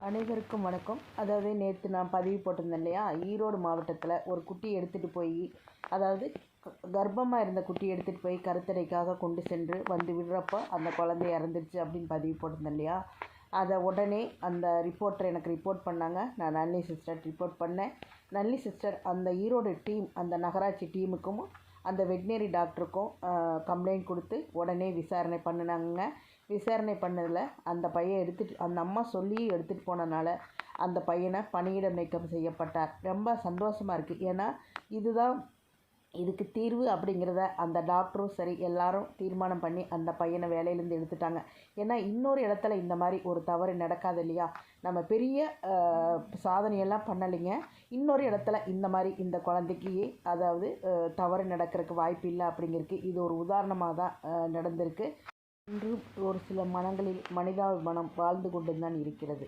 அனைவருக்கும் வணக்கம். அதாவது நேற்று நான் பதிவு போட்டிருந்தேன் இல்லையா? ஈரோடு மாவட்டத்தில் ஒரு குட்டி எடுத்துகிட்டு போய் அதாவது கர்ப்பமாக இருந்த குட்டி எடுத்துகிட்டு போய் கருத்தடைக்காக கொண்டு சென்று வந்து விடுறப்போ அந்த குழந்தை இறந்துருச்சு அப்படின்னு பதிவு போட்டிருந்தேன் இல்லையா? அதை உடனே அந்த ரிப்போர்ட்டர் எனக்கு ரிப்போர்ட் பண்ணாங்க. நான் நல்லி சிஸ்டர் ரிப்போர்ட் பண்ணேன். நல்லி சிஸ்டர் அந்த ஈரோடு டீம் அந்த நகராட்சி டீமுக்கும் அந்த வெட்னரி டாக்டருக்கும் கம்ப்ளைண்ட் கொடுத்து உடனே விசாரணை பண்ணினாங்க விசாரணை பண்ணதில் அந்த பையன் எடுத்துகிட்டு அந்த அம்மா சொல்லி எடுத்துகிட்டு போனனால அந்த பையனை பணியிட நீக்கம் செய்யப்பட்டார். ரொம்ப சந்தோஷமாக இருக்குது ஏன்னா இதுதான் இதுக்கு தீர்வு அப்படிங்கிறத அந்த டாக்டரும் சரி எல்லாரும் தீர்மானம் பண்ணி அந்த பையனை வேலையிலேருந்து எடுத்துட்டாங்க. ஏன்னா இன்னொரு இடத்துல இந்த மாதிரி ஒரு தவறு நடக்காது இல்லையா? நம்ம பெரிய சாதனையெல்லாம் பண்ணலைங்க. இன்னொரு இடத்துல இந்த மாதிரி இந்த குழந்தைக்கு அதாவது தவறு நடக்கிறதுக்கு வாய்ப்பு இல்லை அப்படிங்கிறதுக்கு இது ஒரு உதாரணமாக தான் நடந்திருக்கு. இன்றும் ஒரு சில மனங்களில் மனிதாபிமானம் வாழ்ந்து கொண்டு தான் இருக்கிறது.